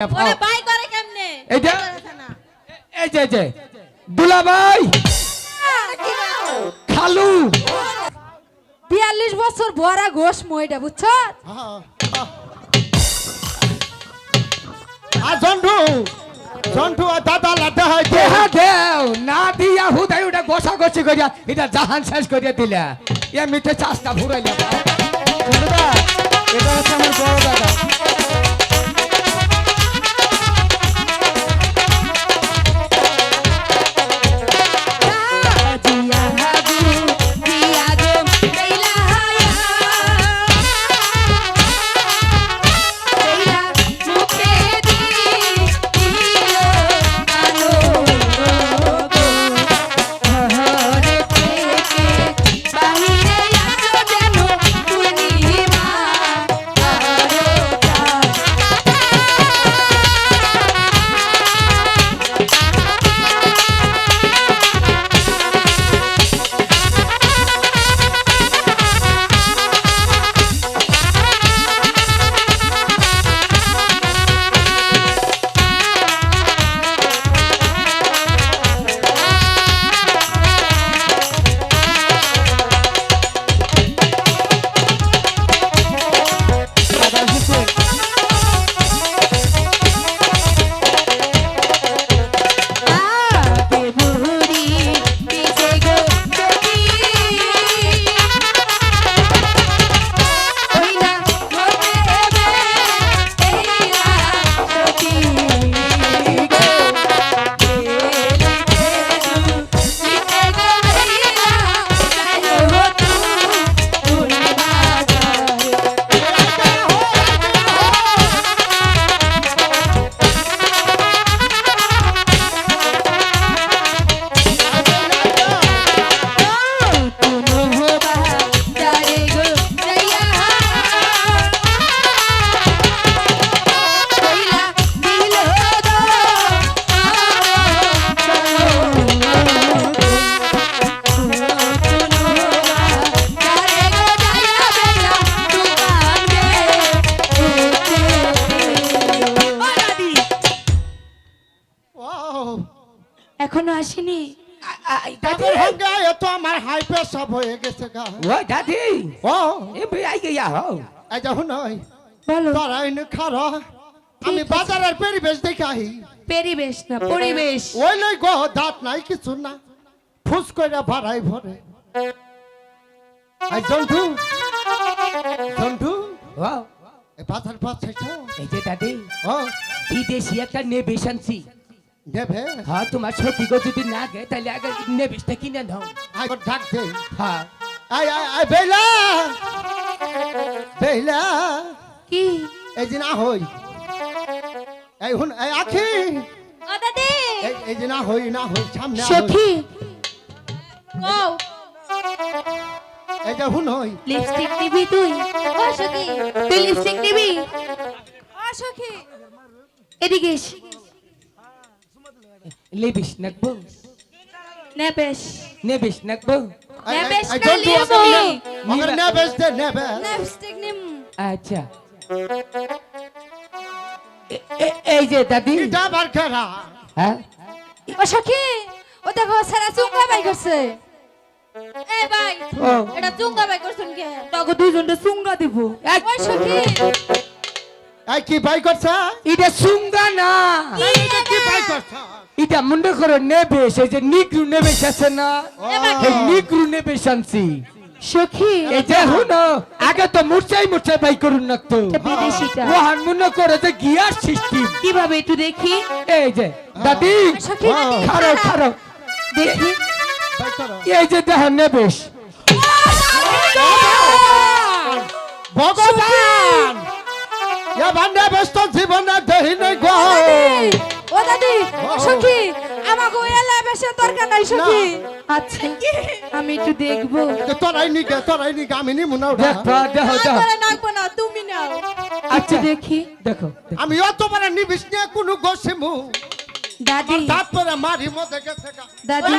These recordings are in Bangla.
বাই করে কেমনে? এইটা? এই যে যে। দুলাভাই। খালু। বিয়াল্লিশ বছর বড়া ঘোষ মইটা বুঝছ? আর জন্টু জন্টু আর দাদা লাড্ডা হয়েছে দেহা দেও না দিয়া হুদাই ওটা গোসা গোছি করিয়া এটা জাহান শেষ করিয়া দিলা। এমনিতে চাষটা ভুরাইলা। এখনও আসেনি? তাদের সঙ্গে এত আমার হাই প্রেসার হয়ে গেছে গা। ও দাদি। ও। এ ভাই আই গিয়া হও এই দেখুন নয় বলো। তারা এনে খারো আমি বাজারের পরিবেশ দেখে আহি। পরিবেশ না পরিবেশ। ওই লই গো দাঁত নাই কিছু না। ফুস ভাড়াই ভরে। জন্টু জন্টু। এই যে দাদি ও। বিদেশি একটা নেবেশ আনছি নেবে হ্যাঁ তোমার সখী গো যদি না গে তাহলে আগে নেবেশটা কিনে নাও। আই ডাক দে। হ্যাঁ। আই আই আই বেলা। বেলা। কি? এই যে না হই। এই হুন এই আখি। ও দাদি। এই যে না হই না হই সামনে আয়। সখী। ও এই যে হুন হই। লিপস্টিক নিবি তুই? ও সখী। তুই লিপস্টিক নিবি? ও সখী। এদিকে এস। এই- নেবেশ এই না জন্টু লিয়েবো। ওকে নে- ওকে নেবেশ দে নেবে লিপস্টিক নিম আচ্ছা এ- এ- এই যে দাদি এটা আবার খেরা হ্যাঁ ও সখী ও দেখো সারা চুঙ্গা বাই করছে এই ভাই এটা চুঙ্গা বাই করছেন কে তোকে দুইজনটা চুঙ্গা দিব এক- ও সখী এই কি বাই করছে? এটা সুঙ্গা না। এটা কি বাই করছে? এটা মনে করো নেবেশ এই যে নিগ্রু নেবেশ আছে না। এবার এই নিগ্রু সখী। হুনো আগে তো বাই করুন না তো। এটা বিদেশিটা। ওহান করে যে গিয়ার সিস্টেম কীভাবে একটু দেখি? এই যে দাদি. খারো খারো দেখি। এই যে দেহ নেবেশ ভগবান! এবার নেবেশ তো জীবনে দেহি নাই গো ও দাদি সখী আমাকে এলাকায় বেশি দরকার নাই সখী। আচ্ছা আমি একটু দেখব। তোরাই নিগে তোরাই নিগে আমি না ওটা। দেখো দেখো। দেখো নাকবো না তুমি নাও। আচ্ছা দেখি। দেখো। আমি অত বড় নিবিস নিয়ে কোনো গোসিমু। দাদি। আমার দাঁত পরে মারি মধ্যে গেছে। দাদি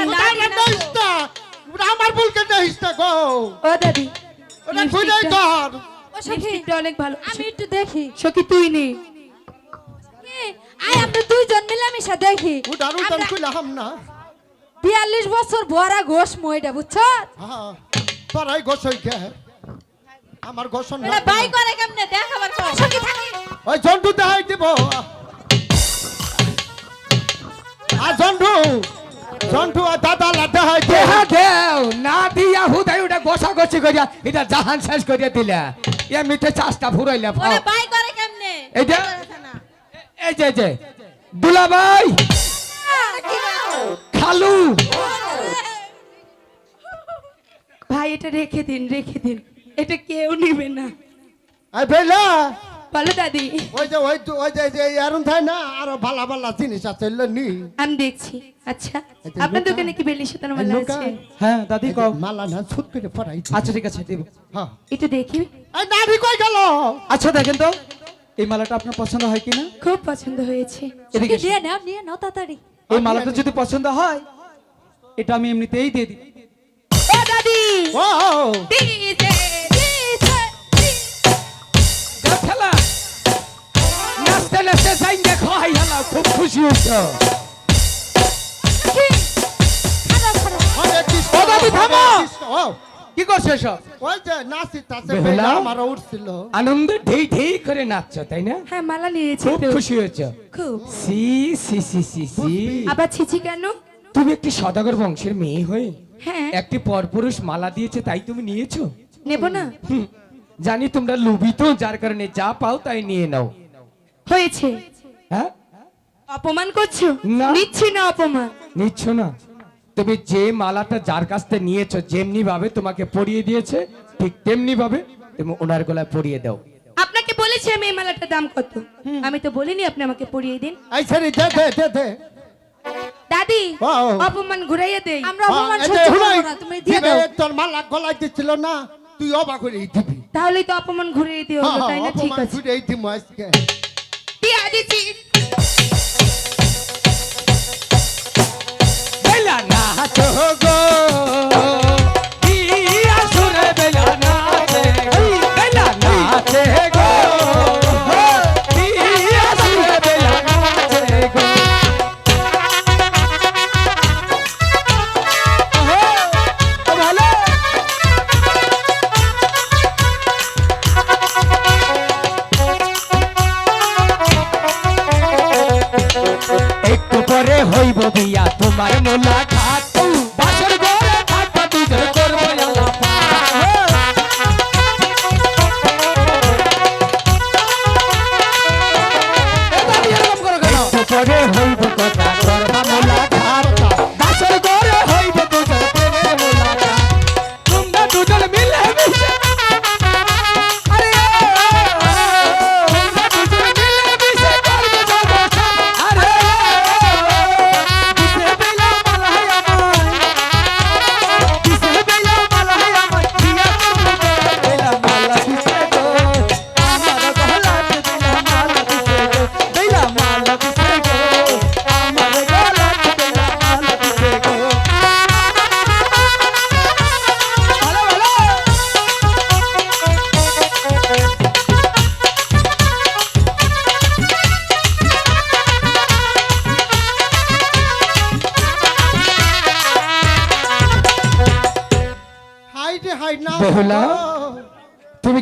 আমার ভুলকে দেখিস না গো। ও দাদি ওটা খুঁজেই কর ও লিপস্টিকটা অনেক ভালো। আমি একটু দেখি। সখী তুই নে। কি আমরা দুইজন মিলামিশা দেখি। উঠান উঠান আমরা খুলে না? বিয়াল্লিশ বছর ভরা ঘোষ মইটা বুঝছ? হ্যাঁ তোরাই কে? আমার গোসন না এটা করে কেমনে? দেখ কর সখী থাকি। ওই জন্টু দেখাই দিব। আর জন্টু জন্টু আর দাদা দে। দেহা দেও না দিয়া হুদাই ওটা গোসা গছি করিয়া এটা জাহান শেষ করিয়া দিলা। এ মিঠে চাষটা ফুরাইলা ফাও ভাই করে কেমনে? এইটা? এই যে যে দুলা ভাই। খালু। ভাই এটা রেখে দিন রেখে দিন। এটা কেউ নিবে না। আই বেলা বলো দাদি। ওই যে ওই তো- ওই যে যে এরম থাকে না আরও ভালো ভালো জিনিস আছে নি। আমি দেখছি আচ্ছা। এই আপনার দোকানে কি বেলি এই মালা আছে? হ্যাঁ দাদি কও। মালা না ছুট করে পড়াই আচ্ছা ঠিক আছে দেব। হ্যাঁ। একটু দেখি। এই নারী কই গেল? আচ্ছা দেখেন তো এই মালাটা আপনার পছন্দ হয় কিনা? খুব পছন্দ হয়েছে। এদিকে দিয়ে নাও নিয়ে নাও তাড়াতাড়ি। এই মালাটা যদি পছন্দ হয় এটা আমি এমনিতেই দিয়ে দিই। ও দাদি! ও নাচতে নাচতে যাই দেখো হাই হালা খুব খুশি হয়েছ। ও কি করছ এসব? ওই যে নাচি তাছে আমারও উঠছিল। আনন্দে ঢেই ঢেই করে নাচছো তাই না? হ্যাঁ মালা নিয়েছি খুব খুশি হয়েছ। খুব। সি সি সি সি সি। আবার ছিছি কেন? তুমি একটি সদাগর বংশের মেয়ে হয়ে হ্যাঁ। একটি পরপুরুষ মালা দিয়েছে তাই তুমি নিয়েছো? নেব না। হুম, জানি তোমরা লোভিত যার কারণে যা পাও তাই নিয়ে নাও। হয়েছে। হ্যাঁ? অপমান করছ? নিচ্ছি না অপমান। নিচ্ছ না। তুমি যে মালাটা যার কাছ থেকে নিয়েছো যেমনি ভাবে তোমাকে পরিয়ে দিয়েছে ঠিক তেমনি ভাবে তুমি ওনার গলায় পরিয়ে দাও। আপনাকে বলেছি আমি এই মালাটার দাম কত। আমি তো বলিনি আপনি আমাকে পরিয়ে দিন। এই ছেড়ে দে দে দে দে। দাদি অপমান ঘুরাইয়া দেই আমরা অপমান হ্যাঁ, সহ্য করব না তুমি দিয়ে দাও। তোর মালা গলায় দিচ্ছিল না তুই অবাক করে দিবি। তাহলেই তো অপমান ঘুরিয়ে দিও হ্যাঁ, তাই না? হ্যাঁ, ঠিক আছে। করে দিবো আজকে। দিয়া দিচ্ছি বেলা নাচো গো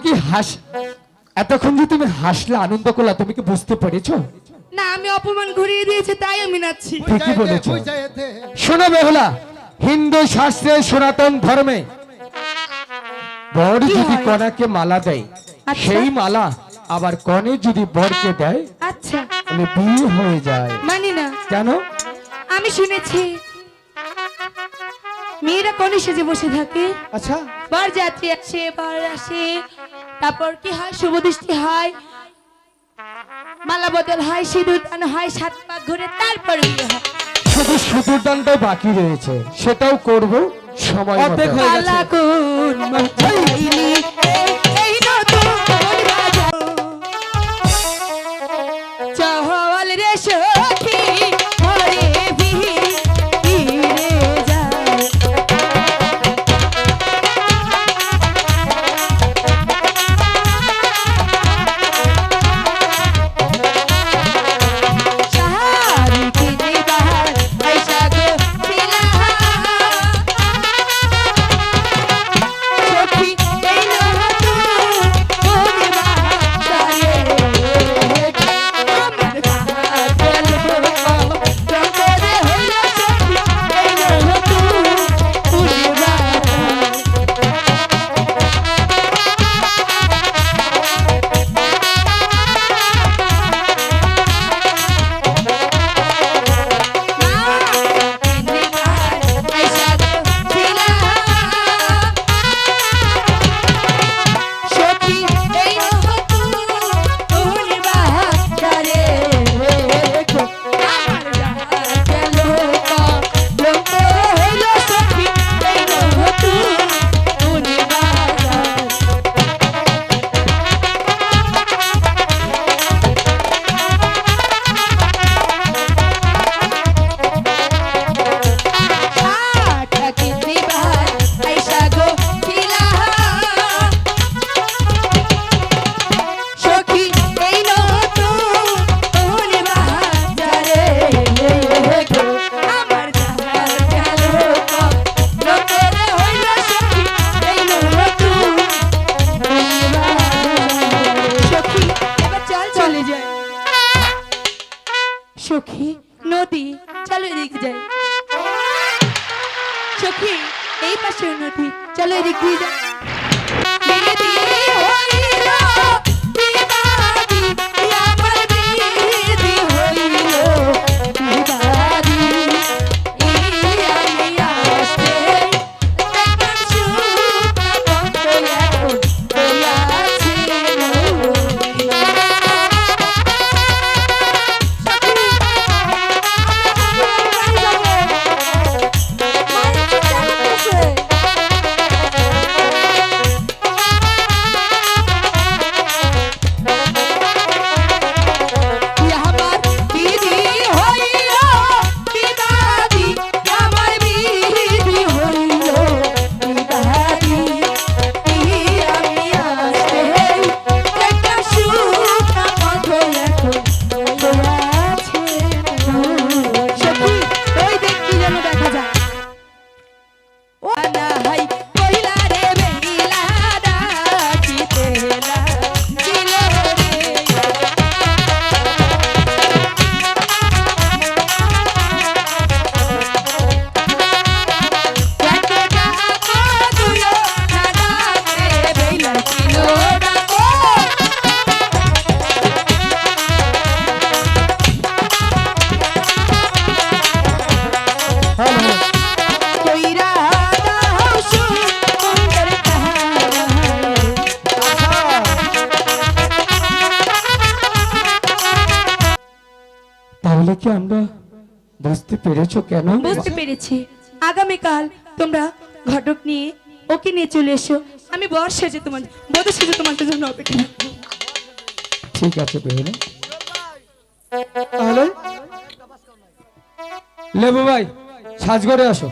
কি হাস এতক্ষণ যে তুমি হাসলে আনন্দ করলা তুমি কি বুঝতে পেরেছ? না আমি অপমান ঘুরিয়ে দিয়েছি তাই আমি নাচছি। ঠিকই বলেছ। শোনো বেহুলা হিন্দু শাস্ত্রে সনাতন ধর্মে বর যদি? কনাকে মালা দেয় আচ্ছা। সেই মালা আবার কনে যদি বরকে দেয় আচ্ছা। তাহলে বিয়ে হয়ে যায়। মানি না। কেন? আমি শুনেছি মেয়েরা কনে সেজে বসে থাকে। আচ্ছা। বার যাত্রী আসে বার আসে তারপর কি হয়? শুভ দৃষ্টি হয়। মালা বদল হয় সিঁদুর দান হয় সাত পাক ঘুরে তারপর শুধু হয়। শুধু সুদূরদানটা বাকি রয়েছে। সেটাও করব সময় অর্ধেক হয়ে গেছে। চলে যায়। সখী, নদী, চলো এদিকে যায় সখী, এই পাশে নদী, চলো এদিক দিয়ে যায় তাহলে কি আমরা বুঝতে পেরেছ কেন? বুঝতে পেরেছি। আগামীকাল তোমরা ঘটক নিয়ে ওকে নিয়ে চলে এসো। আমি বর সেজে তোমার বধূ সেজে তোমার জন্য অপেক্ষা ঠিক আছে বেহুলা। তাহলে? লেবু ভাই সাজগরে আসো।